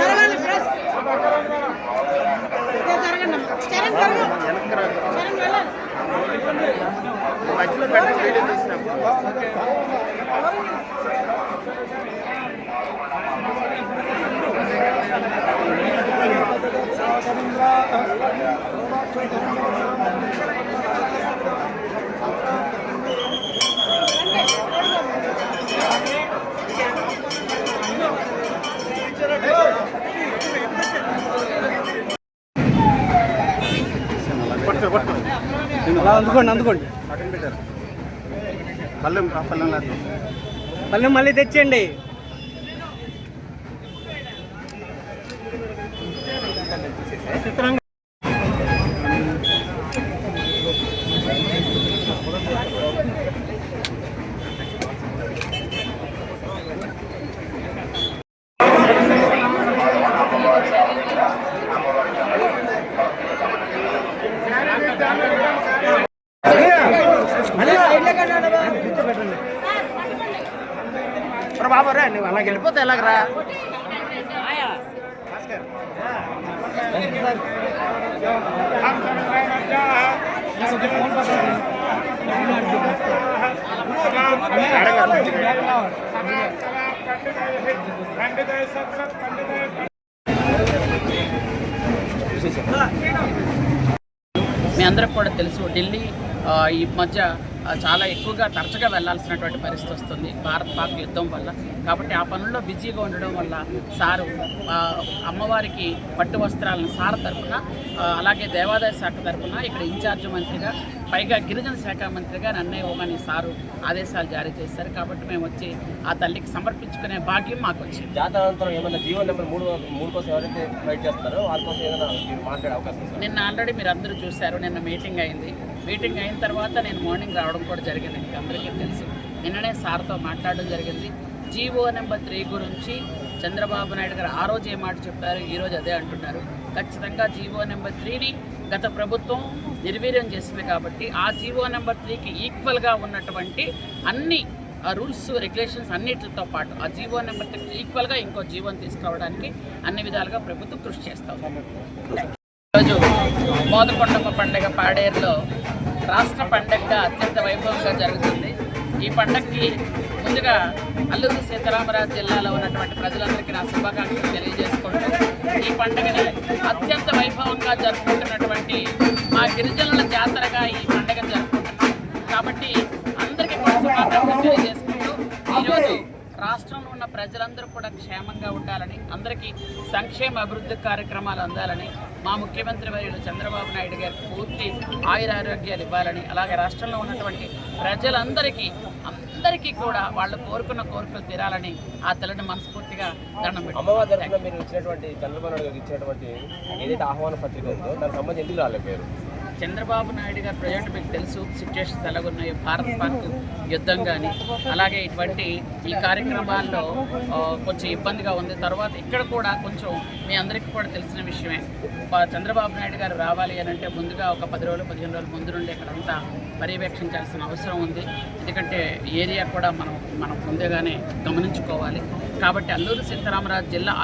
వెళ్ళాలి. మధ్యలో పెట్ట అందుకోండి అందుకోండి. పల్లెం పల్లెం మళ్ళీ మళ్ళీ తెచ్చేయండి. బాబు రా నువ్వు అలాగ వెళ్ళిపోతే ఎలాగరా? మీ అందరికి కూడా తెలుసు ఢిల్లీ ఈ మధ్య చాలా ఎక్కువగా తరచుగా వెళ్ళాల్సినటువంటి పరిస్థితి వస్తుంది భారత్ పాక్ యుద్ధం వల్ల. కాబట్టి ఆ పనుల్లో బిజీగా ఉండడం వల్ల సారు అమ్మవారికి పట్టు వస్త్రాలను సార్ తరపున ఆ, అలాగే దేవాదాయ శాఖ తరపున ఇక్కడ ఇన్ఛార్జ్ మంత్రిగా పైగా గిరిజన శాఖ మంత్రిగా నన్నే ఇవ్వమని సారు ఆదేశాలు జారీ చేశారు. కాబట్టి మేము వచ్చి ఆ తల్లికి సమర్పించుకునే భాగ్యం మాకు వచ్చింది. జాతర అనంతరం ఏమైనా జీవో నెంబర్ మూడు మూడు కోసం ఎవరైతే ఫైట్ చేస్తారో వాళ్ళ కోసం ఏదైనా మీరు మాట్లాడే అవకాశం నిన్న ఆల్రెడీ మీరు అందరూ చూశారు నిన్న మీటింగ్ అయింది. మీటింగ్ అయిన తర్వాత నేను మార్నింగ్ రావడం కూడా జరిగింది. మీకు అందరికీ తెలుసు. నిన్ననే సార్తో మాట్లాడడం జరిగింది. జీవో నెంబర్ త్రీ గురించి చంద్రబాబు నాయుడు గారు ఆ రోజు ఏ మాట చెప్పారు ఈ రోజు అదే అంటున్నారు. ఖచ్చితంగా జీవో నెంబర్ త్రీని గత ప్రభుత్వం నిర్వీర్యం చేసింది కాబట్టి ఆ జీవో నెంబర్ త్రీకి ఈక్వల్గా ఉన్నటువంటి అన్ని ఆ రూల్స్ రెగ్యులేషన్స్ అన్నిటితో పాటు ఆ జీవో నెంబర్ త్రీకి ఈక్వల్గా ఇంకో జీవోని తీసుకురావడానికి అన్ని విధాలుగా ప్రభుత్వం కృషి చేస్తాం ఈరోజు మోదకొండమ్మ పండుగ పాడేరులో రాష్ట్ర పండగగా అత్యంత వైభవంగా జరుగుతుంది. ఈ పండగకి ముందుగా అల్లూరు సీతారామరాజు జిల్లాలో ఉన్నటువంటి ప్రజలందరికీ నా శుభాకాంక్షలు తెలియజేసుకుంటూ ఈ పండుగని అత్యంత వైభవంగా జరుపుకుంటున్నటువంటి మా గిరిజనుల జాతరగా ఈ పండుగ జరుపుకుంటున్నాం. కాబట్టి అందరికీ కూడా శుభాకాంక్షలు రాష్ట్రంలో ఉన్న ప్రజలందరూ కూడా క్షేమంగా ఉండాలని అందరికీ సంక్షేమ అభివృద్ధి కార్యక్రమాలు అందాలని మా ముఖ్యమంత్రి వర్యులు చంద్రబాబు నాయుడు గారికి పూర్తి ఆయురారోగ్యాలు ఇవ్వాలని అలాగే రాష్ట్రంలో ఉన్నటువంటి ప్రజలందరికీ అందరికీ కూడా వాళ్ళు కోరుకున్న కోరికలు తీరాలని ఆ తల్లిని మనస్ఫూర్తిగా దండం తరఫున మీరు ఇచ్చినటువంటి చంద్రబాబు నాయుడు గారికి ఇచ్చినటువంటి ఏదైతే ఆహ్వాన పత్రిక ఉందో దానికి సంబంధించి ఎందుకు రాలేకపోయారు చంద్రబాబు నాయుడు గారు ప్రజెంట్ మీకు తెలుసు సిచ్యువేషన్స్ ఎలాగున్నాయో భారత్ పాక్ యుద్ధం కానీ అలాగే ఇటువంటి ఈ కార్యక్రమాల్లో కొంచెం ఇబ్బందిగా ఉంది. తర్వాత ఇక్కడ కూడా కొంచెం మీ అందరికీ కూడా తెలిసిన విషయమే. చంద్రబాబు నాయుడు గారు రావాలి అని అంటే ముందుగా ఒక పది రోజులు పదిహేను రోజులు ముందు నుండి ఇక్కడంతా పర్యవేక్షించాల్సిన అవసరం ఉంది. ఎందుకంటే ఏరియా కూడా మనం మనం ముందుగానే గమనించుకోవాలి. కాబట్టి అల్లూరు సీతారామరాజు జిల్లా